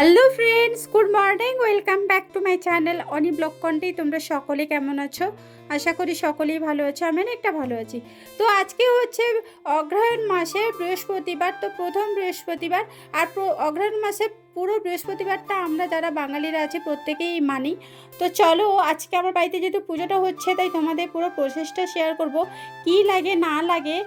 Hello friends good morning welcome back to my channel Oni blog কন্টেই তোমরা সকলে কেমন আছো? আশা করি সকলেই ভালো আছো আমি একটা ভালো আছি। তো আজকে হচ্ছে অগ্রহায়ণ মাসের বৃহস্পতিবার, তো প্রথম বৃহস্পতিবার, আর অগ্রহায়ণ মাসে পুরো বৃহস্পতিবারটা আমরা যারা বাঙালিরা আছে প্রত্যেকেই মানি। তো চলো, আজকে আমার বাড়িতে যেহেতু পুজোটা হচ্ছে, তাই তোমাদের পুরো প্রসেসটা শেয়ার করব। কি লাগে, না লাগে,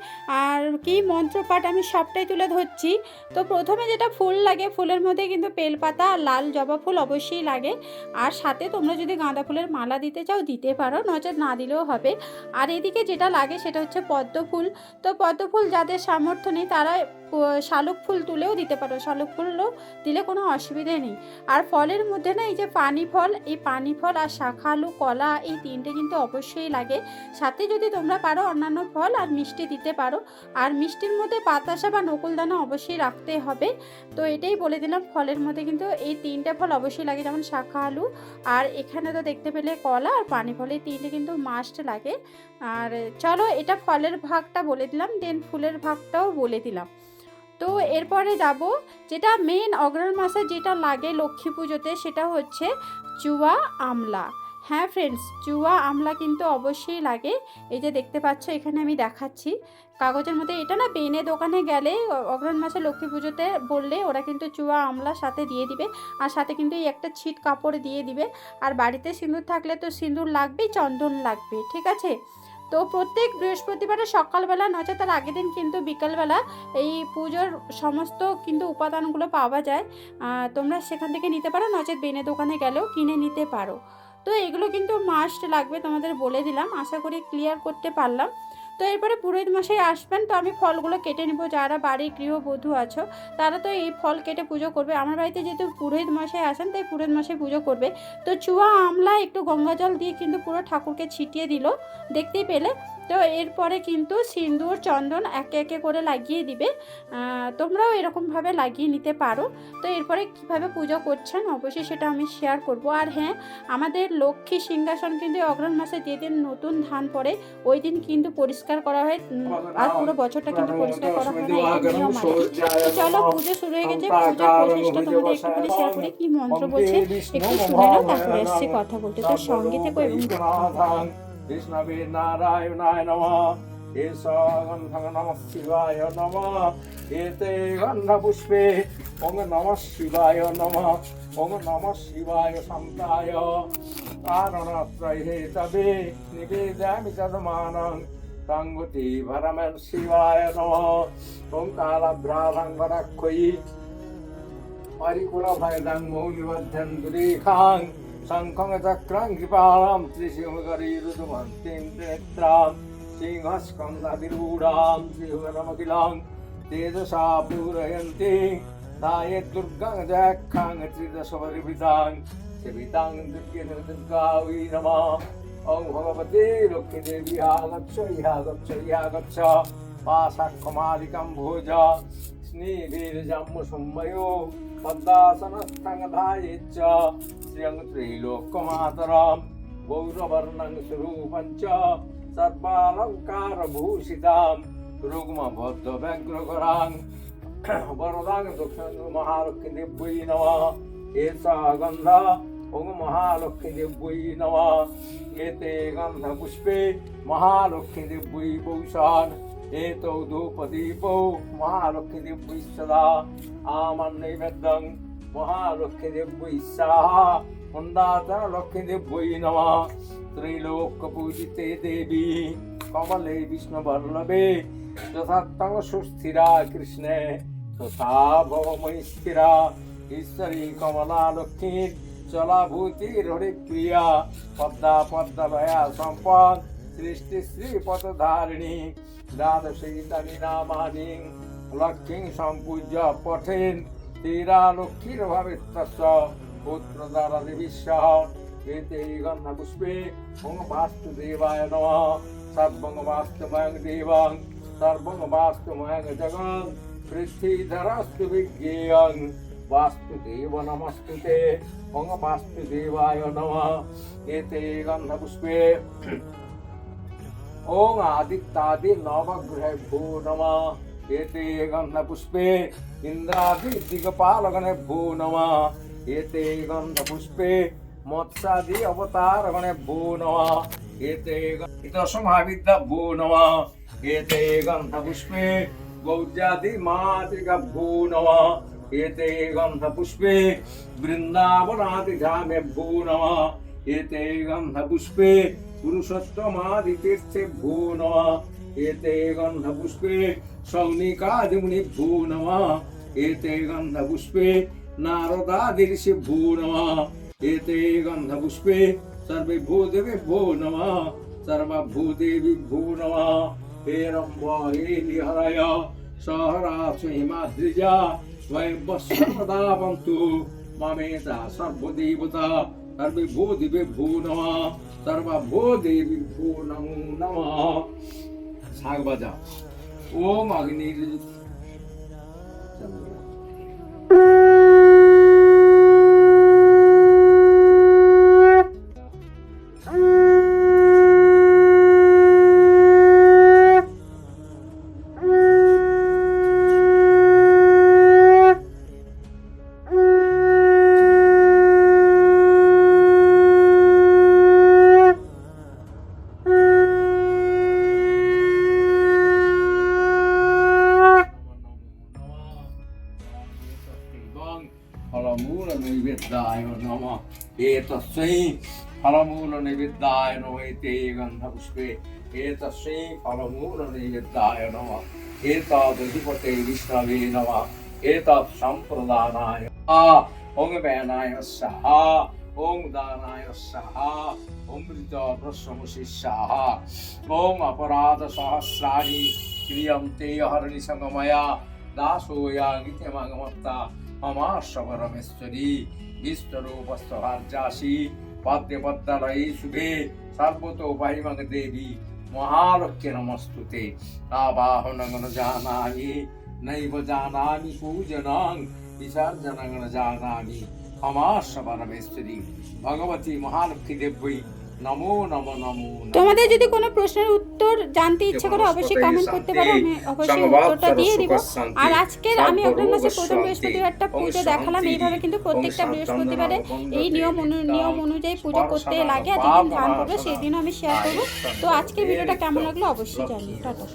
আর কি মন্ত্রপাঠ আমি সবটাই তুলে ধরছি। তো প্রথমে যেটা ফুল লাগে, ফুলের মধ্যে কিন্তু বেলপাতা আর লাল জবা ফুল অবশ্যই লাগে। আর সাথে তোমরা যদি গাঁদা ফুলের মালা দিতে চাও, দিতে পারো, নচেত না দিলেও হবে। আর এদিকে যেটা লাগে, সেটা হচ্ছে পদ্ম ফুল। তো পদ্ম ফুল যাদের সামর্থ্য নেই, তারা শালুক ফুল তুলেও দিতে পারো। শালুক ফুলও দিলে কোনো অসুবিধে নেই। আর ফলের মধ্যে না এই যে পানি ফল এই পানি ফল আর শাখা আলু, কলা এই তিনটে কিন্তু অবশ্যই লাগে। সাথে যদি তোমরা পারো অন্যান্য ফল আর মিষ্টি দিতে পারো। আর মিষ্টির মধ্যে পাতাসা বা নকুলদানা অবশ্যই রাখতে হবে। তো এটাই বলে দিলাম ফলের মধ্যে কিন্তু এই তিনটে ফল অবশ্যই লাগে, যেমন শাখা আলু। আর এখানে তো দেখতে পেলে কলা আর পানি ফল এই তিনটে কিন্তু মাস্ট লাগে। আর চলো এটা ফলের ভাগটা বলে দিলাম দেন ফুলের ভাগটাও বলে দিলাম। তো এরপরে যাব, যেটা মেন অগ্রহণ মাসে যেটা লাগে লক্ষ্মী পুজোতে সেটা হচ্ছে চুয়া আমলা। হ্যাঁ ফ্রেন্ডস চুয়া আমলা কিন্তু অবশ্যই লাগে। এই যে দেখতে পাচ্ছ, এখানে আমি দেখাচ্ছি। কাগজের মধ্যে এটা না বেনে দোকানে গেলে অগ্রহণ মাসে লক্ষ্মী পুজোতে বললে ওরা কিন্তু চুয়া আমলা সাথে দিয়ে দিবে। আর সাথে কিন্তু এই একটা ছিট কাপড় দিয়ে দিবে। আর বাড়িতে সিঁদুর থাকলে তো সিঁদুর লাগবেই, চন্দন লাগবে, ঠিক আছে? তো প্রত্যেক বৃহস্পতিবারে সকালবেলা নচে তার আগের দিন কিন্তু বিকালবেলা এই পুজোর সমস্ত কিন্তু উপাদানগুলো পাওয়া যায়। তোমরা সেখান থেকে নিতে পারো নচেত বেনে দোকানে গেলেও কিনে নিতে পারো। তো এগুলো কিন্তু মাস্ট লাগবে তোমাদের বলে দিলাম। আশা করি ক্লিয়ার করতে পারলাম। তো এরপরে পুরোহিত মশাই আসবেন, তো আমি ফলগুলো কেটে নিব। যারা বাড়ির গৃহবধূ আছো, তারা তো এই ফল কেটে পুজো করবে। আমার বাড়িতে যেহেতু পুরোহিত মশাই আসেন তাই পুরোহিত মশাই পুজো করবে। তো চুয়া আমলা একটু গঙ্গা জল দিয়ে কিন্তু পুরো ঠাকুরকে ছিটিয়ে দিল। দেখতেই পেলে? তো এরপরে কিন্তু সিন্দুর চন্দন একে একে করে লাগিয়ে দিবে। তোমরাও এরকমভাবে লাগিয়ে নিতে পারো। তো এরপরে কীভাবে পুজো করছেন অবশ্যই সেটা আমি শেয়ার করব। আর হ্যাঁ আমাদের লক্ষ্মী সিংহাসন কিন্তু অগ্রহণ মাসে যেদিন নতুন ধান পড়ে ওই দিন কিন্তু পরিষ্কার করা হয়। আর পুরো বছরটা কিন্তু পরিষ্কার করা হয় না চলো পুজো শুরু হয়ে গেছে। পুজোর প্রসেসটা তোমাদের একটুখানি শেয়ার করি কি মন্ত্র বলছে? একটু শুনে নাও তারপরে এসছি কথা বলতে তো সঙ্গে থেকো এবং। কৃষ্ণবে নারায়ণায় নম। এস গন্ধ নম শিবায় নম। এতে গন্ধপুষ্পে ওং নম শিবায় নম। ওং নম শিবায় শান্তায়। কারণত্রয়ে তবে নিবেদয়ামি তদমানং তঙ্গতি ভরমেন শিবায় নম। ওং কালভ্রাভং বরক্ষয়ী হরিকুলভয়দং মৌলিবদ্ধং দুরেখাং। शङ्खं चक्रं कृपां त्रिशिवकरीरुदुमन्तीं नेत्रां सिंहस्कन्धविरूढां श्रीवरमखिलां तेजसा पूरयन्ति ताये दुर्गां जयखां त्रिदशपरिभितां सवितां दुर्गे वै नमः ॐ भगवते लक्ष्मीदेवी आगच्छ इहा गच्छ इहा गच्छ पाशाक्षमादिकं भोज स्नेभिर्जम्मुसुम्मयो पद्मासनस्थङ्गधायेच्च श्रियं त्रैलोक्यमातरं गौरवर्णं स्वरूपं च सर्वालङ्कारभूषितां रुग्मबद्धव्यग्रकरां वरदां दक्षिण महालक्ष्मीदेव्यै नमः एषा गन्धा ॐ महालक्ष्मीदेव्यै नमः एते गन्धपुष्पे महालक्ष्मीदेव्यै पौषान् एतौ धूपदीपौ महालक्ष्मीदेव्यै सदा आमन्नैवेद्यं महालक्ष्मीदेव्यै स्वाहा मन्दातलक्ष्मीदेव्यै नमः त्रैलोक्यपूजिते देवी कमले विष्णुवल्लभे यथात्तं सुस्थिरा कृष्णे तथा भवमयि स्थिरा ईश्वरी कमला लक्ष्मी चलाभूतिर्हरिप्रिया पद्मा पद्मभया सम्पद सृष्टि श्रीपदधारिणी দ্বাদশীতানি নামানি লক্ষ্মীং সম্পূজ্য পঠেন তীরা লক্ষ্মীর ভাবে তস্য পুত্র দ্বারা দেবীশ্বহ এতে গন্ধ পুষ্পে ওং বাস্তুদেবায় নমঃ সর্বং বাস্তুময়ং দেবং সর্বং বাস্তুময়ং জগং পৃথ্বীধরস্তু বিজ্ঞেয়ং বাস্তুদেব নমস্তুতে ওং বাস্তুদেবায় নমঃ এতে গন্ধ ॐ आदित्यादि नवगृहेभ्यो नमः एते गण भू नमः एते गन्धपुष्पे मत्सादि अवतारगणेभ्यो नमः एते इतसमहाविद्याभ्यो नमः एते गन्धपुष्पे गौज्यादिमातृगभ्यो नमः एते धामे भू नमः एते पुष्पे पुरुषोत्तमादितीर्थे भो नमः एते गन्धपुष्पे सौनिकादिमुनि भो नमः एते गन्धपुष्पे नारदादिऋषि भो नमः एते गन्धपुष्पे सर्वे भूदेवे भो नमः सर्वभूदेवी भो नमः हे रम्भ हे हरय सहरा हिमाद्रिजा स्वयं सर्वदा बन्तु ममेता सर्वदेवता সর্বেভ্যো দেবেভ্যো নমঃ সর্বাভ্যো দেবীভ্যো নমো নমঃ শাক বাজা ওম অগ্নির ফলমূল নৈবেদ্যায় নম এতস্যৈ ফলমূল নৈবেদ্যায় নম এতে গন্ধপুষ্পে এতস্যৈ ফলমূল নৈবেদ্যায় নম এতদধিপতে বিষ্ণবে নম এতৎ সম্প্রদানায় ওং বেনায় স্বাহা ওং দানায় স্বাহা অমৃত ভ্রস্বমুষি স্বাহা ওং অপরাধ সহস্রাণি ক্রিয়ন্তে হরণি সঙ্গময়া দাসোয়া গীতমাগমত্তা মমাশ্বরমেশ্বরী বিশ্বরূপস্থভার্যাসী পদ্মে পদ্মালয়ে শুভে সর্বতো পাহিমগ দেবী মহালক্ষ্যে নমস্তুতে আবাহনগণ জানামি, নৈব জানামি, পূজনং বিসর্জনগণ জানামি, মমাশ্বরমেশ্বরী ভগবতী মহালক্ষ্মী দেবী নমো নমো নমো নমো। তোমাদের যদি কোনো প্রশ্নের উত্তর জানতে ইচ্ছে করে অবশ্যই কমেন্ট করতে পারো আমি অবশ্যই উত্তরটা দিয়ে দিব। আর আজকের আমি অগ্রহণ মাসের প্রথম বৃহস্পতিবারটা পুজো দেখালাম এইভাবে কিন্তু প্রত্যেকটা বৃহস্পতিবারে এই নিয়ম অনু- নিয়ম অনুযায়ী পুজো করতে লাগে আর যেদিন ধ্যান করবে সেই দিনও আমি শেয়ার করব। তো আজকের ভিডিওটা কেমন লাগল? অবশ্যই জানি টাটা।